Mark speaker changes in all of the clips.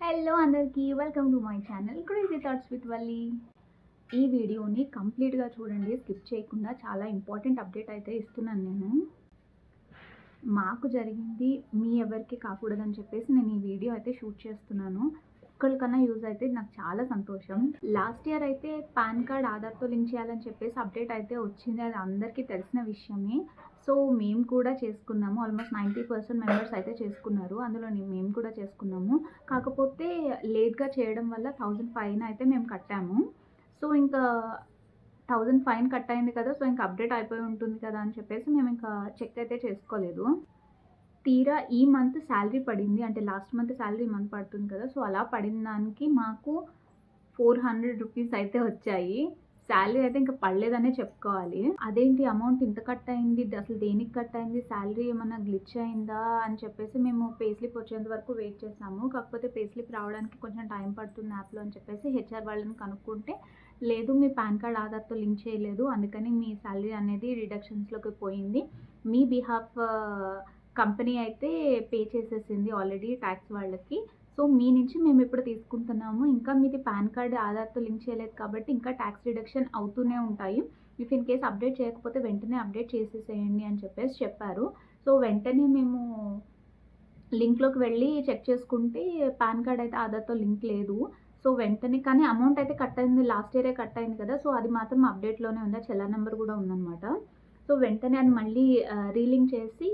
Speaker 1: Hello అందరికీ welcome to my channel crazy thoughts with Valli ఈ వీడియోని కంప్లీట్గా చూడండి స్కిప్ చేయకుండా చాలా ఇంపార్టెంట్ అప్డేట్ అయితే ఇస్తున్నాను నేను. మాకు జరిగింది మీ ఎవరికి కాకూడదని చెప్పేసి నేను ఈ వీడియో అయితే షూట్ చేస్తున్నాను. ఒక్కరికన్నా యూజ్ అయితే నాకు చాలా సంతోషం. లాస్ట్ ఇయర్ అయితే పాన్ కార్డ్ ఆధార్తో లింక్ చేయాలని చెప్పేసి అప్డేట్ అయితే వచ్చింది అది అందరికీ తెలిసిన విషయమే. సో మేము కూడా చేసుకున్నాము. ఆల్మోస్ట్ నైంటీ పర్సెంట్ మెంబర్స్ అయితే చేసుకున్నారు. అందులో మేము కూడా చేసుకున్నాము. కాకపోతే లేట్గా చేయడం వల్ల థౌజండ్ ఫైన్ అయితే మేము కట్టాము. సో ఇంకా థౌజండ్ ఫైన్ కట్ అయింది కదా సో ఇంకా అప్డేట్ అయిపోయి ఉంటుంది కదా అని చెప్పేసి మేము ఇంకా చెక్ అయితే చేసుకోలేదు. తీరా ఈ మంత్ శాలరీ పడింది. అంటే లాస్ట్ మంత్ శాలరీ ఈ మంత్ పడుతుంది కదా సో అలా పడిన దానికి మాకు ఫోర్ హండ్రెడ్ రూపీస్ అయితే వచ్చాయి. శాలరీ అయితే ఇంకా పడలేదనే చెప్పుకోవాలి. అదేంటి అమౌంట్ ఇంత కట్ అయింది? అసలు దేనికి కట్ అయింది? శాలరీ ఏమన్నా గ్లిచ్ అయిందా? అని చెప్పేసి మేము పే స్లిప్ వచ్చేంత వరకు వెయిట్ చేసాము. కాకపోతే పే స్లిప్ రావడానికి కొంచెం టైం పడుతుంది యాప్లో అని చెప్పేసి హెచ్ఆర్ వాళ్ళని కనుక్కుంటే లేదు మీ పాన్ కార్డ్ ఆధార్తో లింక్ చేయలేదు. అందుకని మీ శాలరీ అనేది రిడక్షన్స్లోకి పోయింది. మీ బిహాఫ్ కంపెనీ అయితే పే చేసేసింది ఆల్రెడీ ట్యాక్స్ వాళ్ళకి. సో మీ నుంచి మేము ఇప్పుడు తీసుకుంటున్నాము. ఇంకా మీది పాన్ కార్డ్ ఆధార్తో లింక్ చేయలేదు కాబట్టి ఇంకా ట్యాక్స్ డిడక్షన్ అవుతూనే ఉంటాయి. ఇఫ్ ఇన్ కేస్ అప్డేట్ చేయకపోతే వెంటనే అప్డేట్ చేసేసేయండి అని చెప్పేసి చెప్పారు. సో వెంటనే మేము లింక్లోకి వెళ్ళి చెక్ చేసుకుంటే పాన్ కార్డ్ అయితే ఆధార్తో లింక్ లేదు. సో వెంటనే కానీ అమౌంట్ అయితే కట్ అయింది లాస్ట్ ఇయరే కట్ అయింది కదా. సో అది మాత్రం అప్డేట్లోనే ఉంది చెల్లా నెంబర్ కూడా ఉందన్నమాట. సో వెంటనే అది మళ్ళీ రీలింక్ చేసి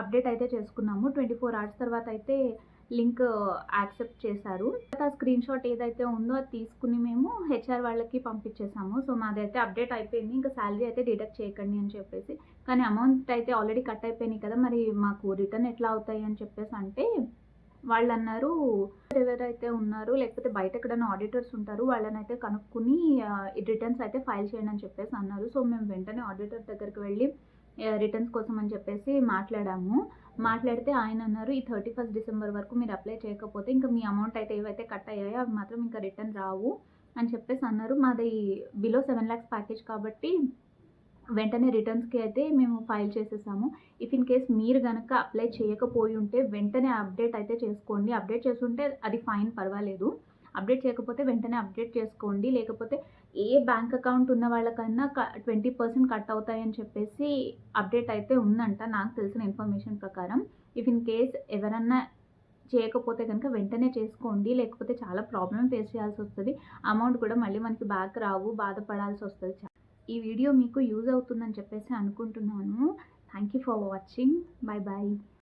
Speaker 1: అప్డేట్ అయితే చేసుకున్నాము. ట్వంటీ ఫోర్ అవర్స్ తర్వాత అయితే లింక్ యాక్సెప్ట్ చేశారు. ఆ స్క్రీన్ షాట్ ఏదైతే ఉందో అది తీసుకుని మేము హెచ్ఆర్ వాళ్ళకి పంపించేసాము. సో మాదైతే అప్డేట్ అయిపోయింది. ఇంకా శాలరీ అయితే డిడక్ట్ చేయకండి అని చెప్పేసి. కానీ అమౌంట్ అయితే ఆల్రెడీ కట్ అయిపోయినాయి కదా మరి మాకు రిటర్న్ ఎట్లా అవుతాయి అని చెప్పేసి అంటే వాళ్ళు అన్నారు ఎవరైతే ఉన్నారో లేకపోతే బయట ఎక్కడైనా ఆడిటర్స్ ఉంటారు వాళ్ళని అయితే కనుక్కుని రిటర్న్స్ అయితే ఫైల్ చేయండి అని చెప్పేసి అన్నారు. సో మేము వెంటనే ఆడిటర్ దగ్గరికి వెళ్ళి రిటర్న్స్ కోసం అని చెప్పేసి మాట్లాడాము. మాట్లాడితే ఆయన అన్నారు ఈ థర్టీ ఫస్ట్ డిసెంబర్ వరకు మీరు అప్లై చేయకపోతే ఇంకా మీ అమౌంట్ అయితే ఏవైతే కట్ అయ్యాయో అవి మాత్రం ఇంకా రిటర్న్ రావు అని చెప్పేసి అన్నారు. మాది బిలో సెవెన్ ల్యాక్స్ ప్యాకేజ్ కాబట్టి వెంటనే రిటర్న్స్కి అయితే మేము ఫైల్ చేసేసాము. ఇఫ్ ఇన్ కేస్ మీరు కనుక అప్లై చేయకపోయి ఉంటే వెంటనే అప్డేట్ అయితే చేసుకోండి. అప్డేట్ చేసుంటే అది ఫైన్ పర్వాలేదు. అప్డేట్ చేయకపోతే వెంటనే అప్డేట్ చేసుకోండి. లేకపోతే ఏ బ్యాంక్ అకౌంట్ ఉన్న వాళ్ళకన్నా ట్వంటీ పర్సెంట్ కట్ అవుతాయని చెప్పేసి అప్డేట్ అయితే ఉందంట. నాకు తెలిసిన ఇన్ఫర్మేషన్ ప్రకారం. ఇఫ్ ఇన్ కేస్ ఎవరన్నా చేయకపోతే కనుక వెంటనే చేసుకోండి. లేకపోతే చాలా ప్రాబ్లం ఫేస్ చేయాల్సి వస్తుంది. అమౌంట్ కూడా మళ్ళీ మనకి బ్యాక్ రావు బాధపడాల్సి వస్తుంది. ఈ వీడియో మీకు యూజ్ అవుతుందని చెప్పేసి అనుకుంటున్నాను. Thank you for watching bye bye